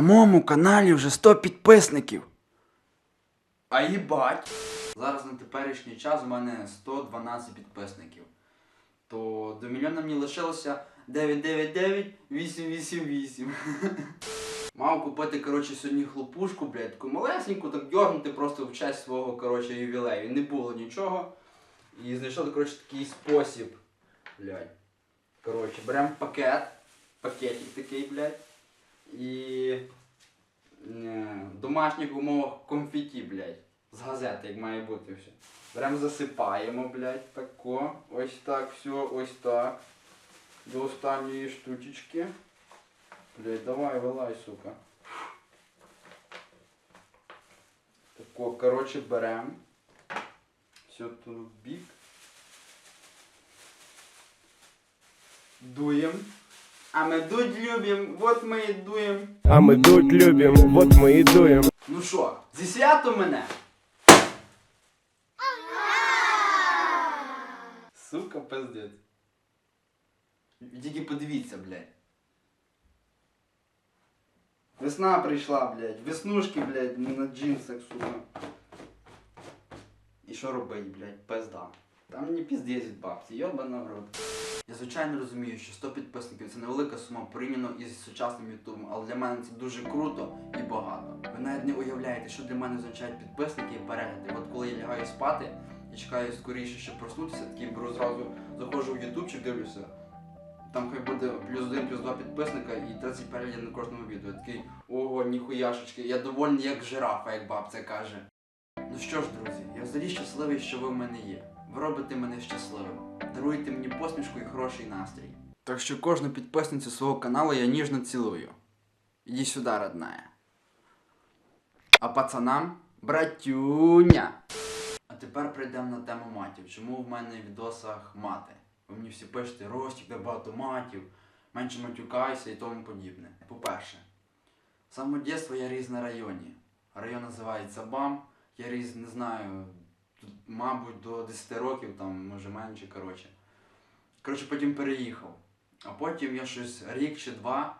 На моєму каналі вже 100 підписників. А їбать. Зараз на теперішній час у мене 112 підписників. То до мільйона мені лишилося 999 888. Мав купити, коротше, сьогодні хлопушку, блядь, таку малесеньку, так дьорнути просто в честь свого, коротше, ювілею. Не було нічого. І знайшов, коротше, такий спосіб. Блядь. Коротше, беремо пакет. Пакетик такий, блядь. І е, в домашніх умовах конфеті, блядь. З газети, як має бути все. Беремо засипаємо, блядь, тако. Ось так, все, ось так. До останньої штучечки. Блядь, давай, вилай, сука. Тако, коротше, беремо. Все тут в бік. Дуємо. А ми дуть любим, вот ми і дуємо. А мы дуть любим, вот мы и дуем. Ну що, зі свято мене? Сука, пиздець. Тільки подивіться, блядь. Весна прийшла, блядь. Веснушки, блядь, на джинсах, сука. І що робить, блядь, пизда. Там мені піздець від бабці, йобана в рот. Я звичайно розумію, що 100 підписників це невелика сума порівняно із сучасним ютубом, але для мене це дуже круто і багато. Ви навіть не уявляєте, що для мене означають підписники і перегляди. От коли я лягаю спати і чекаю скоріше, щоб проснутися, такий беру зразу заходжу в ютубчик, дивлюся. Там хай буде плюс один, плюс два підписника і 30 переглядів на кожному відео. Такий, ого, ніхуяшечки, я довольний як жирафа, як бабця каже. Ну що ж, друзі, я взагалі щасливий, що ви в мене є. Ви робите мене щасливим. Даруєте мені посмішку і хороший настрій. Так що кожну підписницю свого каналу я ніжно цілую. Іди сюди, родная. А пацанам братюня. А тепер прийдемо на тему матів. Чому в мене в відосах мати? Ви мені всі пишете, Ростік, де багато матів, менше матюкайся і тому подібне. По-перше, з самого я ріс на районі. Район називається БАМ. Я ріс, не знаю, мабуть, до 10 років, там, може менше, коротше. Коротше, потім переїхав. А потім я щось рік чи два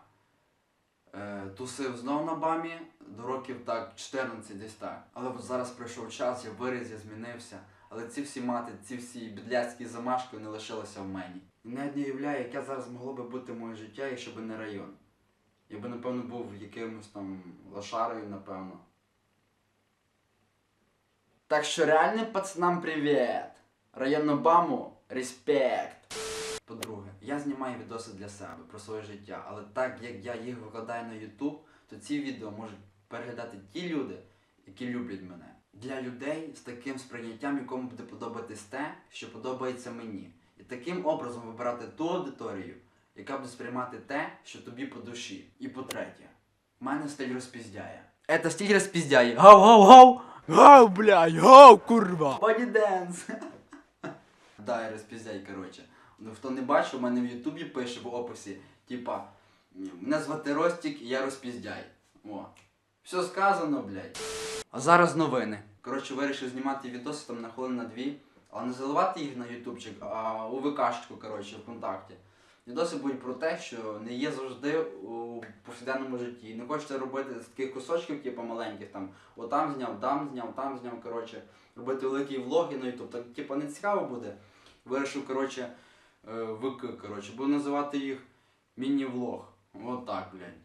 е, тусив знов на БАМі, до років так 14 десь так. Але от зараз пройшов час, я виріс, я змінився. Але ці всі мати, ці всі бідляцькі замашки не лишилися в мені. І навіть не уявляю, яке зараз могло би бути моє життя, якщо б не район. Я би, напевно, був якимось там лошарою, напевно. Так що реальним пацанам привіт! Районну баму респект! По-друге, я знімаю відоси для себе про своє життя, але так як я їх викладаю на YouTube, то ці відео можуть переглядати ті люди, які люблять мене. Для людей з таким сприйняттям, якому буде подобатись те, що подобається мені. І таким образом вибирати ту аудиторію, яка буде сприймати те, що тобі по душі. І по-третє, мене стиль розпіздяє. Это стиль розпіздяє. Гау, Гау, блядь, гау, курва! Боді денс. Да, розпіздяй, коротше. Ну хто не бачив, у мене в Ютубі пише в описі, типа, мене звати Ростік я розпіздяй. О. Все сказано, блядь. А зараз новини. Коротше, вирішив знімати відоси там на хвилин на дві, але не заливати їх на ютубчик, а у ВКшечку, коротше, ВКонтакті. Відоси будуть про те, що не є завжди у повсякденному житті. Не хочеться робити з таких кусочків, типу маленьких, там, отам зняв, там зняв, там зняв, коротше, робити великі влоги на YouTube. Так, типу, не цікаво буде. Вирішив, коротше, е, ВК, коротше, буду називати їх міні-влог. От так, блядь.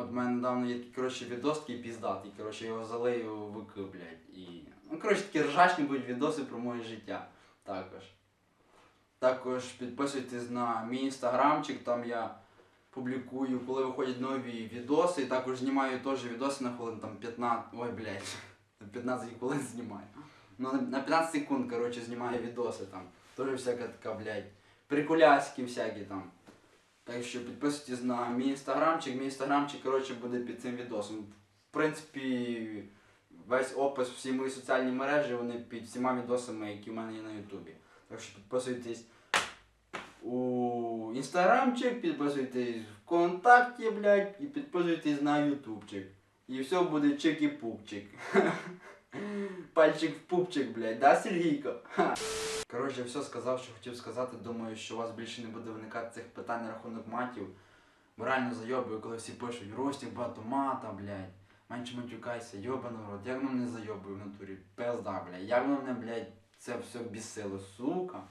От в мене недавно є коротше, відос такий піздатий, коротше, його залию в ВК, блядь. І... Ну, коротше, такі ржачні будуть відоси про моє життя. Також. Також підписуйтесь на мій інстаграмчик, там я публікую, коли виходять нові відоси, і також знімаю теж відоси на хвилин там 15. Ой, блядь, 15 хвилин знімаю. Ну, на- на 15 секунд, коротше, знімаю відоси там. Теж всяка така, блядь, приколяськи всякі там. Так що підписуйтесь на мій інстаграмчик. Мій інстаграмчик, коротше, буде під цим відосом. В принципі, весь опис, всі мої соціальні мережі, вони під всіма відосами, які в мене є на Ютубі. Так що підписуйтесь у інстаграмчик, підписуйтесь в контакті, блядь, і підписуйтесь на ютубчик. І все буде чик і пупчик. Пальчик в пупчик, блядь, да, Сергійко? Коротше, все сказав, що хотів сказати. Думаю, що у вас більше не буде виникати цих питань на рахунок матів. Бо реально зайобую, коли всі пишуть Ростік багато мата, блядь. Менше матюкайся, йобаний в рот. Як воно мене зайобує в натурі? Пизда, блядь. Як воно мене, блядь, це все бісило, сука.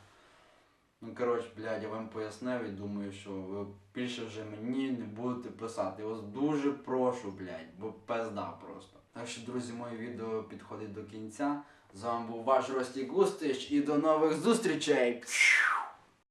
Ну, коротше, блядь, я вам пояснив і думаю, що ви більше вже мені не будете писати. Я вас дуже прошу, блядь, бо пизда просто. Так що, друзі, моє відео підходить до кінця. З вами був ваш Ростік Густич і до нових зустрічей!